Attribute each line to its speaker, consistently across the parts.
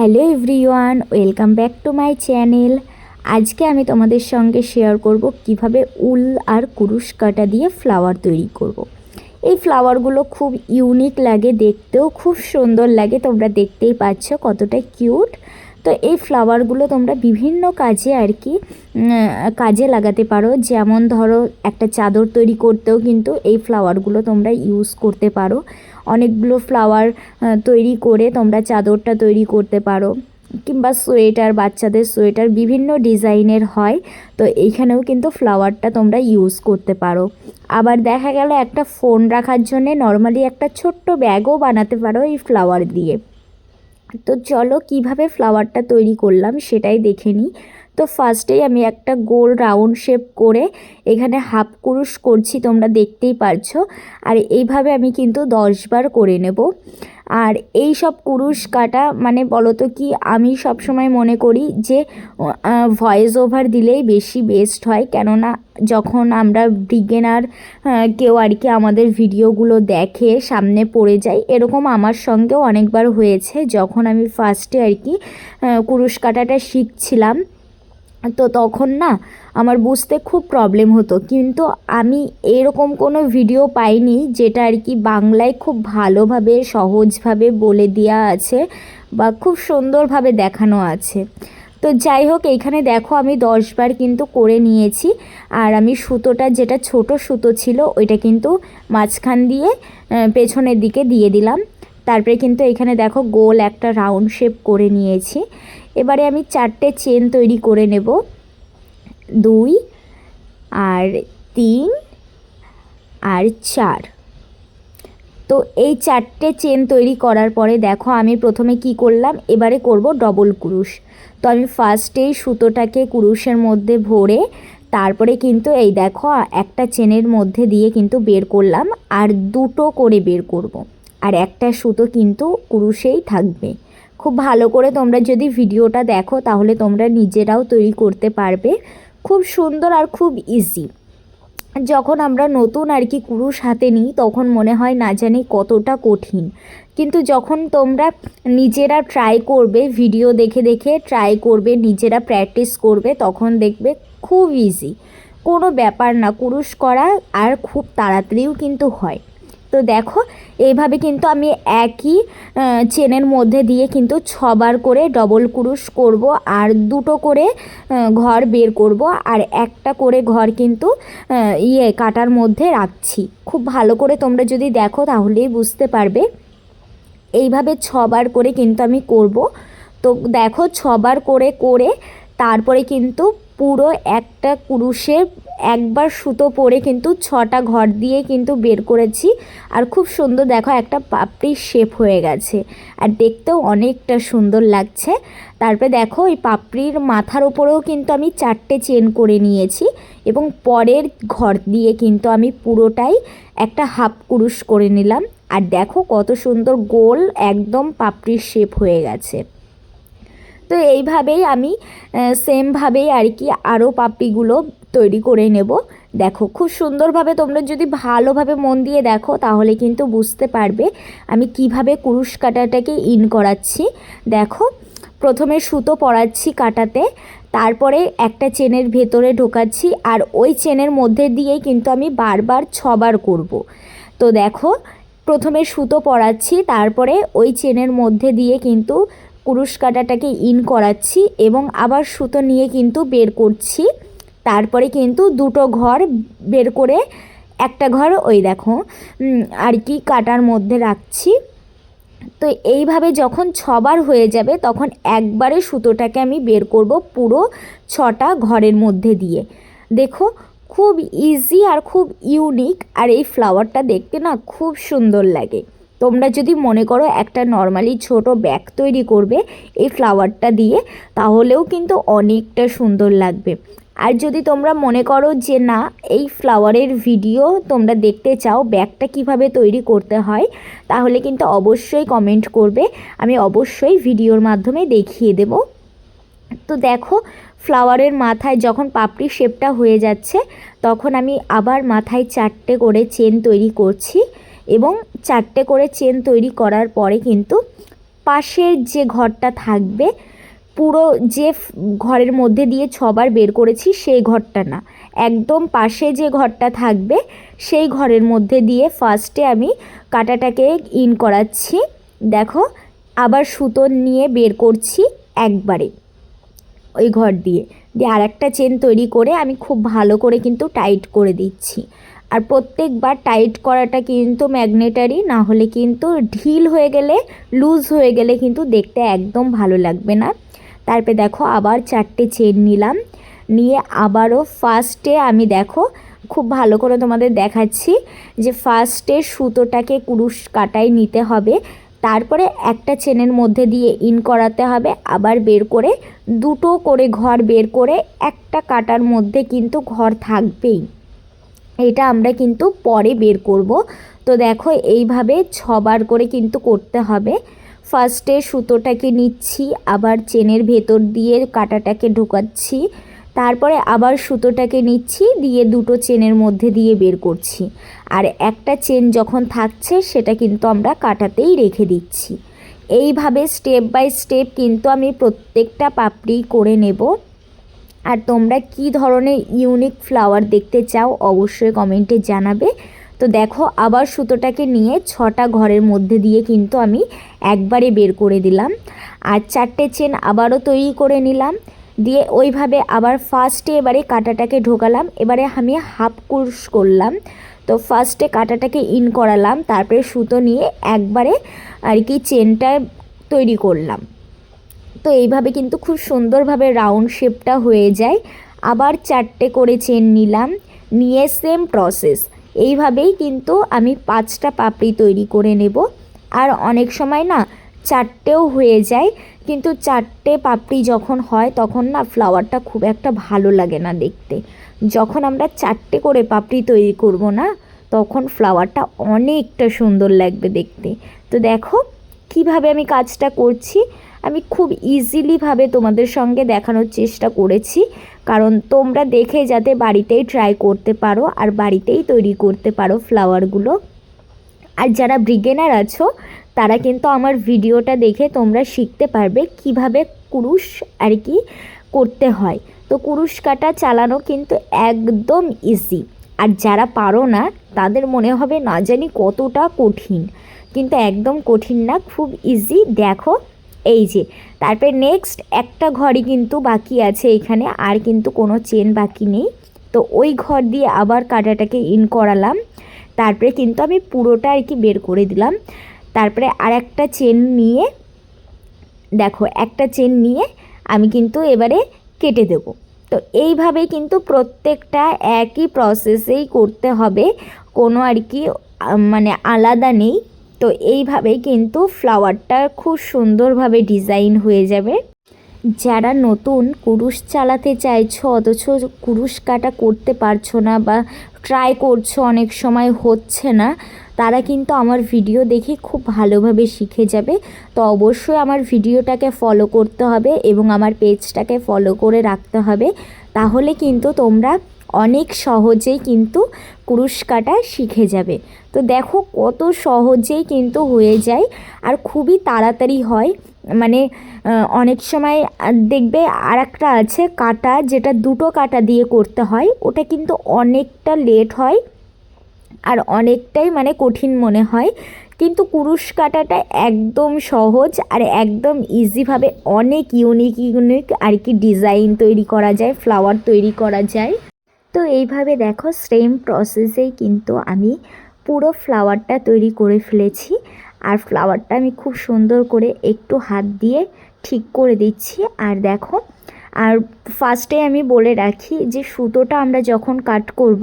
Speaker 1: Hello everyone, welcome back to my channel আজকে আমি তোমাদের সঙ্গে শেয়ার করব কীভাবে উল আর কুরুশ কাটা দিয়ে ফ্লাওয়ার তৈরি করব। এই ফ্লাওয়ারগুলো খুব ইউনিক লাগে, দেখতেও খুব সুন্দর লাগে, তোমরা দেখতেই পাচ্ছ কতটা কিউট তো এই ফ্লাওয়ারগুলো তোমরা বিভিন্ন কাজে আর কি কাজে লাগাতে পারো। যেমন ধরো, একটা চাদর তৈরি করতেও কিন্তু এই ফ্লাওয়ারগুলো তোমরা ইউজ করতে পারো। অনেকগুলো ফ্লাওয়ার তৈরি করে তোমরা চাদরটা তৈরি করতে পারো। কিংবা সোয়েটার, বাচ্চাদের সোয়েটার বিভিন্ন ডিজাইনের হয়, তো এইখানেও কিন্তু ফ্লাওয়ারটা তোমরা ইউজ করতে পারো। আবার দেখা গেল একটা ফোন রাখার জন্যে নর্মালি একটা ছোট্ট ব্যাগও বানাতে পারো এই ফ্লাওয়ার দিয়ে। তো চলো কীভাবে ফ্লাওয়ারটা তৈরি করলাম সেটাই দেখে নিই। তো ফার্স্টেই আমি একটা গোল রাউন্ড শেপ করে এখানে হাফ কুরুশ করছি, তোমরা দেখতেই পারছ। আর এইভাবে আমি কিন্তু দশবার করে নেব। আর এই সব কুরুশ কাটা মানে বলো তো কি, আমি সবসময় মনে করি যে ভয়েস ওভার দিলেই বেশি বেস্ট হয়। কেননা যখন আমরা বিগেনার কেউ আর কি আমাদের ভিডিওগুলো দেখে সামনে পড়ে যায় এরকম আমার সঙ্গেও অনেকবার হয়েছে। যখন আমি ফার্স্টে আর কি কুরুশ কাটাটা শিখছিলাম তো তখন না আমার বুঝতে খুব প্রবলেম হতো। কিন্তু আমি এরকম কোনো ভিডিও পাইনি যেটা আর কি বাংলায় খুব ভালোভাবে, সহজভাবে বলে দেওয়া আছে বা খুব সুন্দরভাবে দেখানো আছে। তো যাই হোক এইখানে দেখো আমি দশবার কিন্তু করে নিয়েছি আর আমি সুতোটা যেটা ছোট সুতো ছিল ওইটা কিন্তু মাঝখান দিয়ে পেছনের দিকে দিয়ে দিলাম। তারপরে কিন্তু এখানে দেখো গোল একটা রাউন্ড শেপ করে নিয়েছি। এবারে আমি চারটে চেন তৈরি করে নেব। দুই আর তিন আর চার। তো এই চারটে চেন তৈরি করার পরে দেখো আমি প্রথমে কি করলাম, এবারে করব ডবল কুরুশ। তো আমি ফার্স্টেই সুতোটাকে কুরুশের মধ্যে ভরে তারপরে কিন্তু এই দেখো একটা চেনের মধ্যে দিয়ে কিন্তু বের করলাম, আর দুটো করে বের করব। আর একটা সুতো কিন্তু কুরুশেই থাকবে। খুব ভালো করে তোমরা যদি ভিডিওটা দেখো, তাহলে তোমরা নিজেরাও তৈরি করতে পারবে। খুব সুন্দর আর খুব ইজি যখন আমরা নতুন আর কি কুরুশ হাতে নিই, তখন মনে হয় না জানি কতটা কঠিন। কিন্তু যখন তোমরা নিজেরা ট্রাই করবে ভিডিও দেখে দেখে ট্রাই করবে, নিজেরা প্র্যাকটিস করবে, তখন দেখবে খুব ইজি কোনো ব্যাপার না, কুরুশ করা আর খুব তাড়াতাড়িও কিন্তু হয়। তো দেখো, এইভাবে কিন্তু আমি একই চেনের মধ্যে দিয়ে কিন্তু ছবার করে ডবল কুরুশ করব আর দুটো করে ঘর বের করব আর একটা করে ঘর কিন্তু ইয়ে কাটার মধ্যে রাখছি। খুব ভালো করে তোমরা যদি দেখো তাহলেই বুঝতে পারবে। এইভাবে ছবার করে কিন্তু আমি করব। তো দেখো, ছবার করে করে তারপরে কিন্তু পুরো একটা কুরুশের একবার সুতো পরে কিন্তু ছটা ঘর দিয়ে কিন্তু বের করেছি। আর খুব সুন্দর দেখো একটা পাপড়ির শেপ হয়ে গেছে। আর দেখতেও অনেকটা সুন্দর লাগছে। তারপরে দেখো এই পাপড়ির মাথার ওপরেও কিন্তু আমি চারটে চেন করে নিয়েছি এবং পরের ঘর দিয়ে কিন্তু আমি পুরোটাই একটা হাফ কুরুশ করে নিলাম। আর দেখো কত সুন্দর গোল একদম পাপড়ির শেপ হয়ে গেছে। তো এইভাবেই আমি সেমভাবেই আর কি আরও পাপড়িগুলো তৈরি করে নেব। দেখো, খুব সুন্দরভাবে তোমরা যদি ভালোভাবে মন দিয়ে দেখো, তাহলে কিন্তু বুঝতে পারবে আমি কীভাবে কুরুশ কাটাটাকে ইন করাচ্ছি। দেখো, প্রথমে সুতো পরাচ্ছি কাটাতে, তারপরে একটা চেনের ভেতরে ঢোকাচ্ছি, আর ওই চেনের মধ্যে দিয়েই কিন্তু আমি বারবার ছবার করব। তো দেখো, প্রথমে সুতো পরাচ্ছি, তারপরে ওই চেনের মধ্যে দিয়ে কিন্তু কুরুশ কাটাটাকে ইন করাচ্ছি এবং আবার সুতো নিয়ে কিন্তু বের করছি। তারপরে কিন্তু দুটো ঘর বের করে একটা ঘর ওই দেখো আর কি কাটার মধ্যে রাখছি। তো এইভাবে যখন ছবার হয়ে যাবে তখন একবারে সুতোটাকে আমি বের করব পুরো ছটা ঘরের মধ্যে দিয়ে। দেখো, খুব ইজি আর খুব ইউনিক আর এই ফ্লাওয়ারটা দেখতে না খুব সুন্দর লাগে। তোমরা যদি মনে করো একটা নর্মালি ছোট ব্যাগ তৈরি করবে এই ফ্লাওয়ারটা দিয়ে, তাহলেও কিন্তু অনেকটা সুন্দর লাগবে। আর যদি তোমরা মনে করো যে না, এই ফ্লাওয়ারের ভিডিও তোমরা দেখতে চাও ব্যাগটা কীভাবে তৈরি করতে হয়, তাহলে কিন্তু অবশ্যই কমেন্ট করবে, আমি অবশ্যই ভিডিওর মাধ্যমে দেখিয়ে দেব। তো দেখো ফ্লাওয়ারের মাথায় যখন পাপড়ি শেপটা হয়ে যাচ্ছে, তখন আমি আবার মাথায় চারটে করে চেন তৈরি করছি। এবং চারটে করে চেন তৈরি করার পরে কিন্তু পাশের যে ঘরটা থাকবে, পুরো যে ঘরের মধ্যে দিয়ে ছবার বের করেছি সেই ঘরটা না। একদম পাশে যে ঘরটা থাকবে, সেই ঘরের মধ্যে দিয়ে ফার্স্টে আমি কাটাটাকে ইন করাচ্ছি। দেখো, আবার সুতো নিয়ে বের করছি একবারে ওই ঘর দিয়ে। দিয়ে আর একটা চেন তৈরি করে আমি খুব ভালো করে কিন্তু টাইট করে দিচ্ছি। আর প্রত্যেকবার টাইট করাটা কিন্তু ম্যাগনেটারি না হলে কিন্তু ঢিল হয়ে গেলে লুজ হয়ে গেলে কিন্তু দেখতে একদম ভালো লাগবে না। তারপরে দেখো আবার চারটে চেন নিলাম। নিয়ে আবারও ফার্স্টে আমি দেখো, খুব ভালো করে তোমাদের দেখাচ্ছি যে ফার্স্টে সুতোটাকে কুরুশ কাটাই নিতে হবে। তারপরে একটা চেনের মধ্যে দিয়ে ইন করাতে হবে। আবার বের করে দুটো করে ঘর বের করে একটা কাটার মধ্যে কিন্তু ঘর থাকবেই। এটা আমরা কিন্তু পরে বের করব। তো দেখো, এইভাবে ছবার করে কিন্তু করতে হবে। ফার্স্টে সুতোটাকে নিচ্ছি, আবার চেনের ভেতর দিয়ে কাটাটাকে ঢোকাচ্ছি। তারপরে আবার সুতোটাকে নিচ্ছি, দিয়ে দুটো চেনের মধ্যে দিয়ে বের করছি। আর একটা চেন যখন থাকছে, সেটা কিন্তু আমরা কাটাতেই রেখে দিচ্ছি। এইভাবে স্টেপ বাই স্টেপ কিন্তু আমি প্রত্যেকটা পাপড়ি করে নেব। আর তোমরা কি ধরনের ইউনিক ফ্লাওয়ার দেখতে চাও অবশ্যই কমেন্টে জানাবে। তো দেখো, আবার সুতোটাকে নিয়ে ছটা ঘরের মধ্যে দিয়ে কিন্তু আমি একবারে বের করে দিলাম। আর চারটে চেন আবারও তৈরি করে নিলাম। দিয়ে ওইভাবে আবার ফার্স্টে এবারে কাঁটাটাকে ঢোকালাম। এবারে আমি হাফ কুর্স করলাম। তো ফার্স্টে কাঁটাটাকে ইন করালাম। তারপরে সুতো নিয়ে একবারে আর কি চেনটা তৈরি করলাম। তো এইভাবে কিন্তু খুব সুন্দরভাবে রাউন্ড শেপটা হয়ে যায়। আবার চারটে করে চেন নিলাম, নিয়ে সেম প্রসেস এইভাবেই কিন্তু আমি পাঁচটা পাপড়ি তৈরি করে নেব। আর অনেক সময় না চারটেও হয়ে যায়, কিন্তু চারটে পাপড়ি যখন হয় তখন না ফ্লাওয়ারটা খুব একটা ভালো লাগে না দেখতে। যখন আমরা চারটে করে পাপড়ি তৈরি করব না, তখন ফ্লাওয়ারটা অনেকটা সুন্দর লাগবে দেখতে। তো দেখো কীভাবে আমি কাজটা করছি, আমি খুব ইজিলিভাবে তোমাদের সঙ্গে দেখানোর চেষ্টা করেছি। কারণ তোমরা দেখে যাতে বাড়িতেই ট্রাই করতে পারো আর বাড়িতেই তৈরি করতে পারো ফ্লাওয়ারগুলো আর যারা ব্রিগেনার আছো, তারা কিন্তু আমার ভিডিওটা দেখে তোমরা শিখতে পারবে কীভাবে কুরুশ আর কি করতে হয়। তো কুরুশ কাটা চালানো কিন্তু একদম ইজি আর যারা পারো না, তাদের মনে হবে না জানি কতটা কঠিন। কিন্তু একদম কঠিন না, খুব ইজি দেখো, এই যে, তারপরে নেক্সট একটা ঘরই কিন্তু বাকি আছে এখানে, আর কিন্তু কোনো চেন বাকি নেই। তো ওই ঘর দিয়ে আবার কাটাটাকে ইন করালাম। তারপরে কিন্তু আমি পুরোটা আর কি বের করে দিলাম। তারপরে আর একটা চেন নিয়ে, দেখো, একটা চেন নিয়ে আমি কিন্তু এবারে কেটে দেব। তো এইভাবেই কিন্তু প্রত্যেকটা একই প্রসেসেই করতে হবে। কোনো আর কি মানে আলাদা নেই। তো এইভাবেই কিন্তু ফ্লাওয়ারটা খুব সুন্দরভাবে ডিজাইন হয়ে যাবে। যারা নতুন কুরুশ চালাতে চাইছো, অথচ কুরুশ কাটা করতে পারছ না বা ট্রাই করছ অনেক সময় হচ্ছে না, তারা কিন্তু আমার ভিডিও দেখে খুব ভালোভাবে শিখে যাবে। তো অবশ্যই আমার ভিডিওটাকে ফলো করতে হবে এবং আমার পেজটাকে ফলো করে রাখতে হবে। তাহলে কিন্তু তোমরা অনেক সহজেই কিন্তু কুরুশ কাটা শিখে যাবে। তো দেখো কত সহজেই কিন্তু হয়ে যায় আর খুবই তাড়াতাড়ি হয়। মানে অনেক সময় দেখবে আর একটা আছে কাটা, যেটা দুটো কাটা দিয়ে করতে হয়। ওটা কিন্তু অনেকটা লেট হয় আর অনেকটাই মানে কঠিন মনে হয়। কিন্তু কুরুশ কাটাটা একদম সহজ আর একদম ইজিভাবে অনেক ইউনিক ইউনিক আর কি ডিজাইন তৈরি করা যায়, ফ্লাওয়ার তৈরি করা যায়। তো এইভাবে দেখো সেম প্রসেসেই কিন্তু আমি পুরো ফ্লাওয়ারটা তৈরি করে ফেলেছি। আর ফ্লাওয়ারটা আমি খুব সুন্দর করে একটু হাত দিয়ে ঠিক করে দিচ্ছি। আর দেখো, আর ফার্স্টে আমি বলে রাখি যে সুতোটা আমরা যখন কাট করব,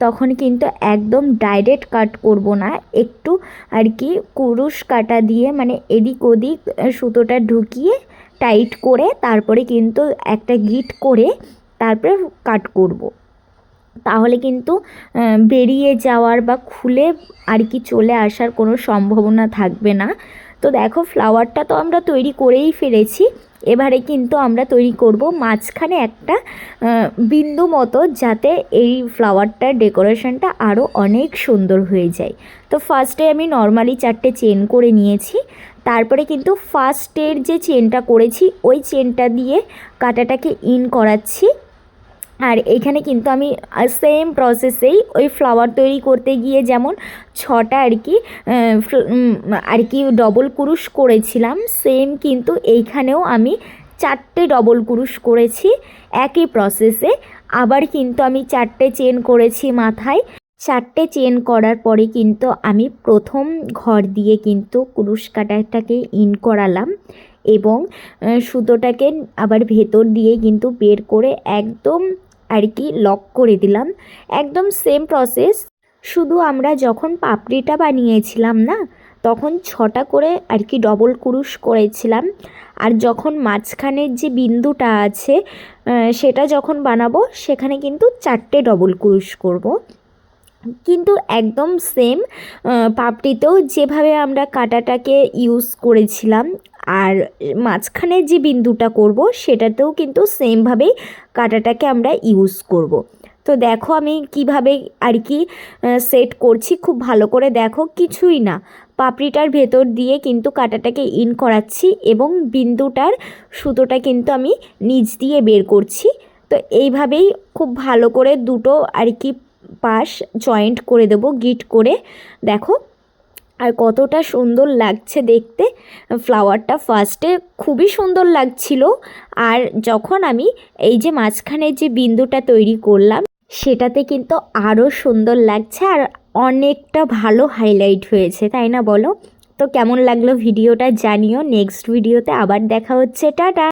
Speaker 1: তখন কিন্তু একদম ডাইরেক্ট কাট করব না। একটু আর কি কুরুশ কাটা দিয়ে মানে এদিক ওদিক সুতোটা ঢুকিয়ে টাইট করে তারপরে কিন্তু একটা গিট করে তারপরে কাট করব। তাহলে কিন্তু বেরিয়ে যাওয়ার বা খুলে আর কি চলে আসার কোনো সম্ভাবনা থাকবে না। তো দেখো ফ্লাওয়ারটা তো আমরা তৈরি করেই ফেলেছি। এবারে কিন্তু আমরা তৈরি করব মাঝখানে একটা বিন্দু মতো যাতে এই ফ্লাওয়ারটার ডেকোরেশনটা আরও অনেক সুন্দর হয়ে যায়। তো ফার্স্টে আমি নর্মালি চারটে চেন করে নিয়েছি। তারপরে কিন্তু ফার্স্টের যে চেনটা করেছি, ওই চেনটা দিয়ে কাটাটাকে ইন করাচ্ছি। আর এখানে কিন্তু আমি সেম প্রসেসেই ওই ফ্লাওয়ার তৈরি করতে গিয়ে যেমন ছটা আর কি আর কি ডবল কুরুশ করেছিলাম সেম কিন্তু এইখানেও আমি চারটে ডবল কুরুশ করেছি একই প্রসেসে আবার কিন্তু আমি চারটে চেন করেছি মাথায়। চারটে চেন করার পরে কিন্তু আমি প্রথম ঘর দিয়ে কিন্তু কুরুশ কাটাটাকে ইন করালাম এবং সুতোটাকে আবার ভেতর দিয়ে কিন্তু বের করে একদম আর কি লক করে দিলাম। একদম সেম প্রসেস শুধু আমরা যখন পাপড়িটা বানিয়েছিলাম না, তখন ছটা করে আর কি ডবল কুরুশ করেছিলাম। আর যখন মাঝখানের যে বিন্দুটা আছে সেটা যখন বানাবো, সেখানে কিন্তু চারটে ডবল কুরুশ করব। কিন্তু একদম সেম পাপড়িতেও যেভাবে আমরা কাটাটাকে ইউজ করেছিলাম আর মাঝখানে যে বিন্দুটা করব, সেটাতেও কিন্তু সেমভাবেই কাটাটাকে আমরা ইউজ করব। তো দেখো আমি কীভাবে আর কি সেট করছি, খুব ভালো করে দেখো, কিছুই না। পাপড়িটার ভেতর দিয়ে কিন্তু কাটাটাকে ইন করাচ্ছি এবং বিন্দুটার সুতোটা কিন্তু আমি নিচ দিয়ে বের করছি। তো এইভাবেই খুব ভালো করে দুটো আর কি পাশ জয়েন্ট করে দেবো গিট করে। দেখো আর কতটা সুন্দর লাগছে দেখতে। ফ্লাওয়ারটা ফার্স্টে খুবই সুন্দর লাগছিল। আর যখন আমি এই যে মাঝখানে যে বিন্দুটা তৈরি করলাম, সেটাতে কিন্তু আরও সুন্দর লাগছে আর অনেকটা ভালো হাইলাইট হয়েছে, তাই না বলো? তো কেমন লাগল ভিডিওটা জানিও। নেক্সট ভিডিওতে আবার দেখা হচ্ছে। টাটা!